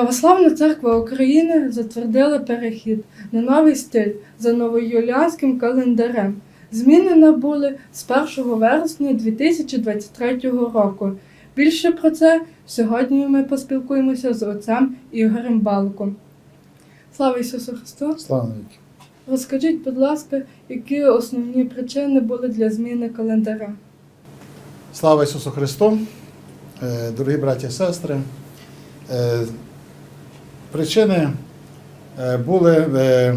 Православна церква України затвердила перехід на новий стиль за новоюліанським календарем. Зміни набули з 1 вересня 2023 року. Більше про це сьогодні ми поспілкуємося з отцем Ігорем Балком. Слава Ісусу Христу! Слава. Розкажіть, будь ласка, які основні причини були для зміни календаря? Слава Ісусу Христу, Е, дорогі браті і сестри. Причини е, були е,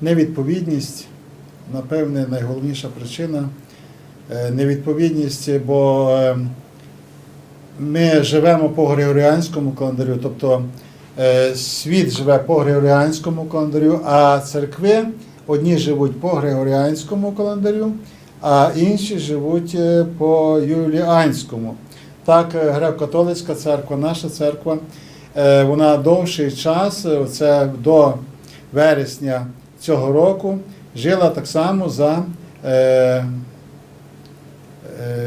невідповідність, напевне, найголовніша причина е, невідповідність, бо ми живемо по Григоріанському календарю, тобто світ живе по Григоріанському календарю, а церкви одні живуть по Григоріанському календарю, а інші живуть по Юліанському. Так, греко-католицька церква, наша церква, вона довший час, е, це до вересня цього року, жила так само за е, е,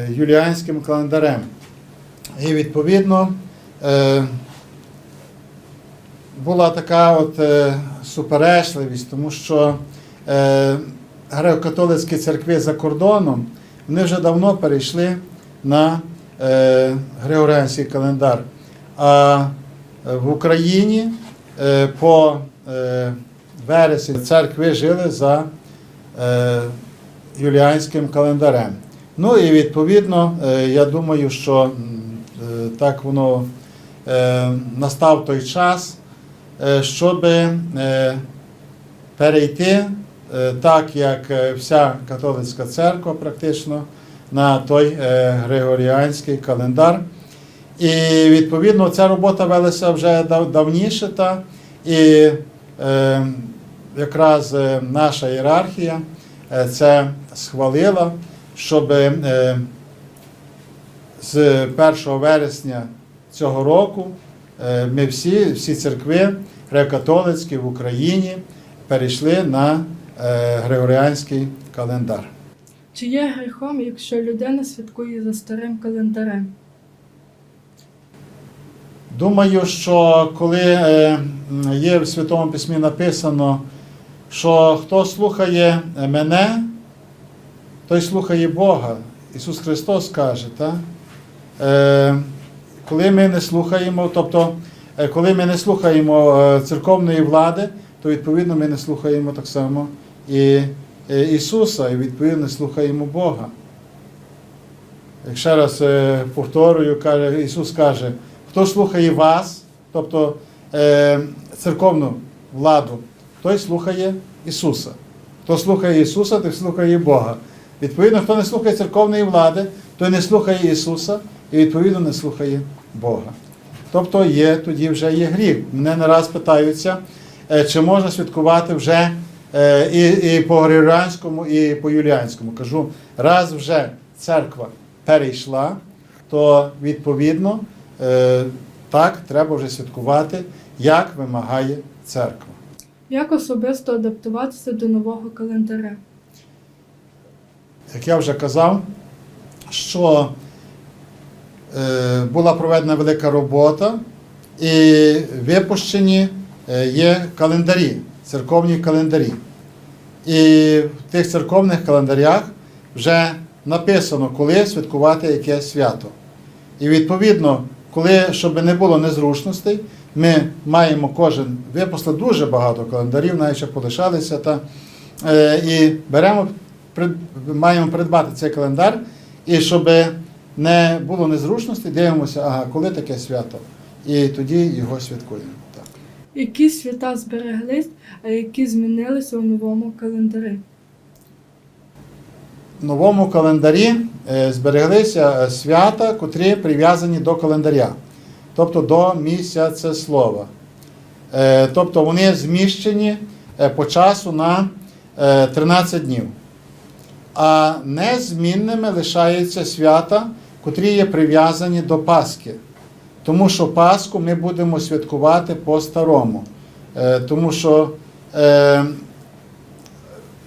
юліанським календарем. І відповідно е, була така от е, суперечливість, тому що е, греко-католицькі церкви за кордоном вони вже давно перейшли на е, Григоріанський календар. А в Україні е, по е, вересні церкви жили за е, юліанським календарем. Ну і відповідно, е, я думаю, що е, так воно е, настав той час, е, щоб е, перейти, е, так як е, вся католицька церква практично, на той е, Григоріанський календар. І відповідно ця робота велася вже дав- давніше, та, і е, якраз е, наша ієрархія е, це схвалила, щоб е, з 1 вересня цього року е, ми всі, всі церкви греко-католицькі в Україні перейшли на е, Григоріанський календар. Чи є гріхом, якщо людина святкує за старим календарем? Думаю, що коли е, є в Святому Письмі написано, що хто слухає мене, той слухає Бога. Ісус Христос каже, так? Е, коли ми не слухаємо, тобто, е, коли ми не слухаємо е, церковної влади, то відповідно ми не слухаємо так само і е, Ісуса, і відповідно не слухаємо Бога. Ще раз е, повторюю, каже, Ісус каже, хто слухає вас, тобто е, церковну владу, той слухає Ісуса. Хто слухає Ісуса, той слухає Бога. Відповідно, хто не слухає церковної влади, той не слухає Ісуса і відповідно не слухає Бога. Тобто є, тоді вже є гріх. Мене не раз питаються, е, чи можна святкувати вже е, і, і по Григоріанському, і по Юліанському. Кажу, раз вже церква перейшла, то відповідно так треба вже святкувати, як вимагає церква. Як особисто адаптуватися до нового календаря? Як я вже казав, що е, була проведена велика робота і випущені е, є календарі, церковні календарі. І в тих церковних календарях вже написано, коли святкувати яке свято. І відповідно, коли, щоб не було незручностей, ми маємо кожен випустили дуже багато календарів, навіть ще полишалися. Та, е, і беремо, маємо придбати цей календар, і щоб не було незручностей, дивимося, ага, коли таке свято. І тоді його святкуємо. Так. Які свята збереглись, а які змінилися у новому календарі? Новому календарі е, збереглися е, свята, котрі прив'язані до календаря, тобто до місяця слова. Е, Тобто вони зміщені по часу на е, 13 днів. А незмінними лишаються свята, котрі є прив'язані до Пасхи. Тому що Пасху ми будемо святкувати по-старому. Тому що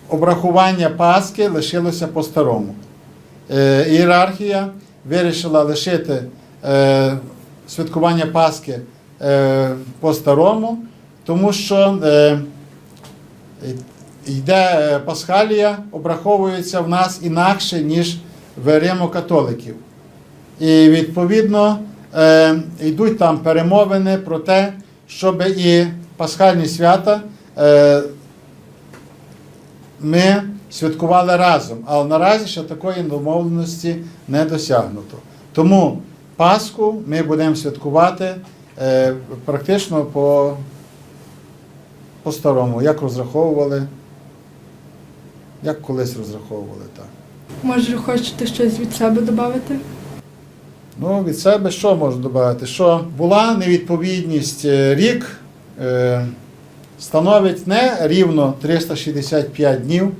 обрахування Пасхи лишилося по-старому. Е, Ієрархія вирішила лишити е, святкування Пасхи е, по-старому, тому що йде Пасхалія, обраховується в нас інакше, ніж в Римо-католиків. І відповідно йдуть там перемовини про те, щоб і пасхальні свята ми святкували разом. Але наразі ще такої домовленості не досягнуто. Тому Пасху ми будемо святкувати е, практично по, по старому, як розраховували, як колись розраховували так. Може, хочете щось від себе додати? Ну, від себе що можу додати? Що була невідповідність е, рік, е, становить не рівно 365 днів,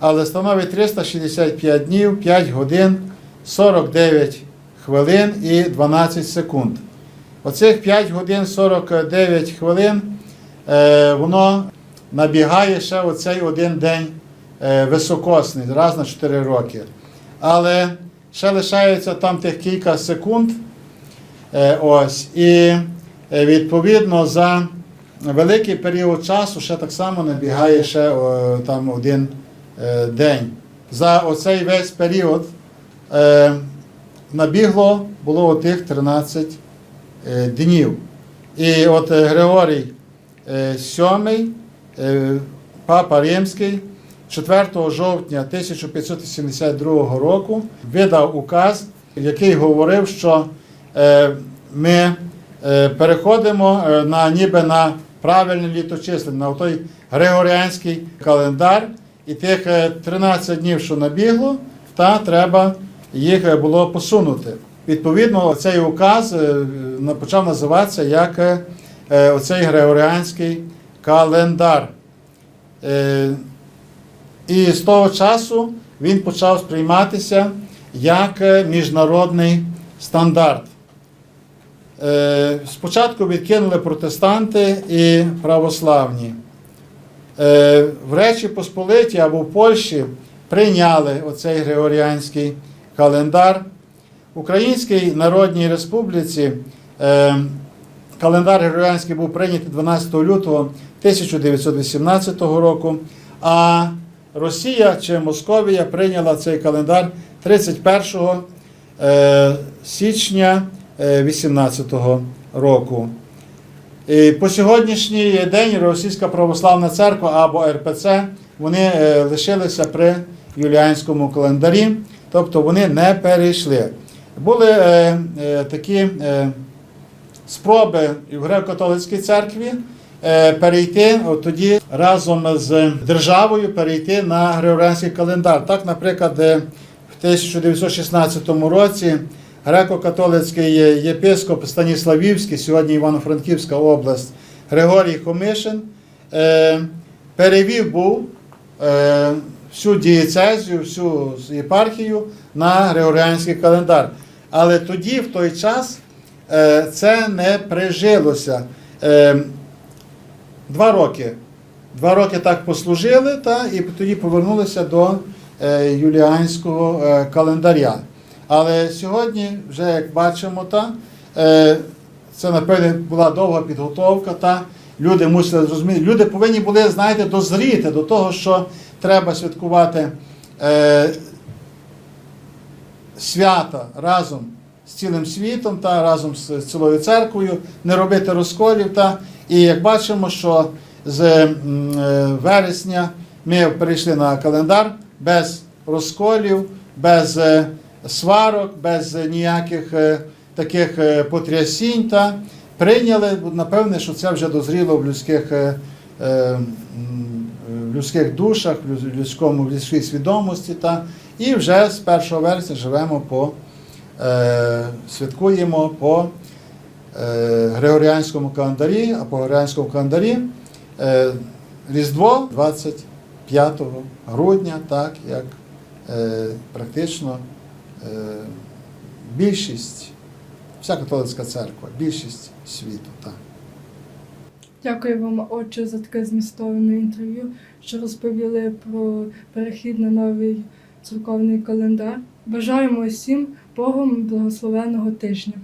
але становить 365 днів, 5 годин, 49 хвилин і 12 секунд. Оцих 5 годин 49 хвилин е, воно набігає ще оцей один день е, високосний, раз на 4 роки. Але ще лишається там тих кілька секунд. Е, ось. І відповідно за великий період часу ще так само набігає ще о, там один е, день. За оцей весь період е, набігло було отих 13 е, днів. І от е, Григорій е, VII, е, Папа Римський, 4 жовтня 1572 року видав указ, який говорив, що е, ми е, переходимо е, на ніби на правильне літочислення, на той Григоріанський календар, і тих е, 13 днів, що набігло, та треба їх е, було посунути. Відповідно, цей указ е, почав називатися як е, е, оцей Григоріанський календар. Е, І з того часу він почав сприйматися як е, міжнародний стандарт. Е, Спочатку відкинули протестанти і православні. Е, В Речі Посполиті або в Польщі прийняли оцей Григоріанський календар. В Українській Народній Республіці е, календар Григоріанський був прийнятий 12 лютого 1918 року, а Росія чи Московія прийняла цей календар 31 е, січня 18 року. І по сьогоднішній день Російська православна церква або РПЦ вони е, лишилися при юліанському календарі, тобто вони не перейшли. Були е, е, такі е, спроби в греко-католицькій церкві е, перейти от тоді разом з державою перейти на григоріанський календар. Так, наприклад, е, в 1916 році греко-католицький єпископ Станіславівський, сьогодні Івано-Франківська область, Григорій Хомишин, е, перевів був е, всю дієцезію, всю єпархію на Григоріанський календар. Але тоді, в той час, е, це не прижилося. Два роки. Два роки так послужили, та, і тоді повернулися до юліанського календаря. Але сьогодні, вже як бачимо, та, е, це напевне була довга підготовка. Та, люди мусили зрозуміти, люди повинні були, знаєте, дозріти до того, що треба святкувати е, свята разом з цілим світом та разом з цілою церквою, не робити розколів. Та, і як бачимо, що з е, вересня ми перейшли на календар без розколів, без е, сварок, без ніяких е, таких е, потрясінь. Та прийняли, напевне, що це вже дозріло в людських, е, в людських душах, в людському, в людській свідомості. Та, і вже з 1 вересня живемо по, святкуємо по Григоріанському календарі, а по Григоріанському календарі Різдво 25 грудня, так як практично більшість, вся католицька церква, більшість світу. Так. Дякую вам, отче, за таке змістовне інтерв'ю, що розповіли про перехід на новий церковний календар. Бажаємо усім Богом благословеного тижня.